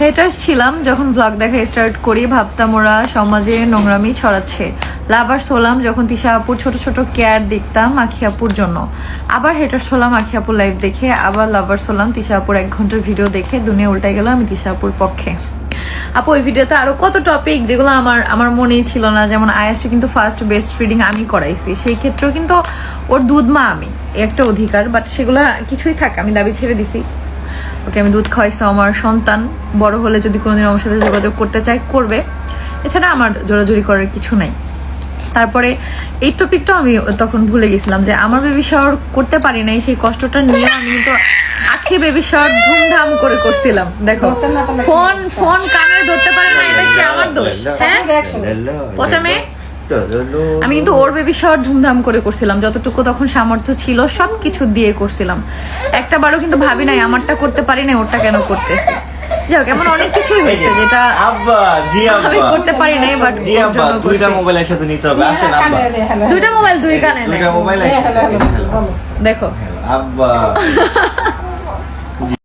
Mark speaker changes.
Speaker 1: Haters ছিলাম যখন blog দেখা স্টার্ট করি, ভাবতাম ওরা সমাজে নোংরামি ছড়াচ্ছে। লাভার্স হলাম যখন তিশা আপুর ছোট ছোট কেয়ার দেখতাম আখি আপুর জন্য। আবার হেটার্স হলাম আখি আপুর লাইভ দেখে, আবার লাভার্স হলাম তিশা আপুর এক ঘণ্টার ভিডিও দেখে, দুনিয়া উল্টাই গেল আমি তিশা আপুর পক্ষে। আপু, ওই ভিডিওতে আরও কত টপিক যেগুলো আমার আমার মনেই ছিল না, যেমন আয়াসটি কিন্তু ফার্স্ট বেস্ট ফিডিং আমি করাইছি। সেই ক্ষেত্রেও কিন্তু ওর দুধ মা আমি একটা অধিকার বাট সেগুলো কিছুই থাক, আমি দাবি ছেড়ে দিছি। ওকে আমি দুধ খাওয়াইছি আমার সন্তান বড় হলে যদি কোনোদিন আমার সাথে যোগাযোগ করতে চায় করবে। এছাড়া আমার জোরাজুরি করার কিছু নাই। তারপরে এই টপিকটাও আমি তখন ভুলে গেছিলাম যে আমার বেবি শাওয়ার করতে পারি নাই সেই কষ্টটা নিয়ে আমি তো আখি বেবি শাওয়ার ধুমধাম করে করছিলাম। দেখো ফোন ফোন কানে ধরতে পারে না এটা কি আমার দোষ? হ্যাঁ? পচা মেয়ে? আমি কিন্তু ওর বেবি শাওয়ার ধুমধাম করে করছিলাম যতটুকু তখন সামর্থ্য ছিল সব কিছু দিয়ে করছিলাম একটা বারও কিন্তু ভাবি নাই আমারটা করতে পারি না ওরটা কেন করতেছি যাই হোক এমন অনেক কিছুই হয়েছে যেটা
Speaker 2: আব্বা জি
Speaker 1: আমি করতে পারি নাই বাট
Speaker 2: জি আব্বা দুইটা মোবাইল একসাথে নিতে হবে আসেন আব্বা।
Speaker 1: দুইটা মোবাইল দুই কানে
Speaker 2: দুইটা মোবাইল একসাথে
Speaker 1: দেখো
Speaker 2: আব্বা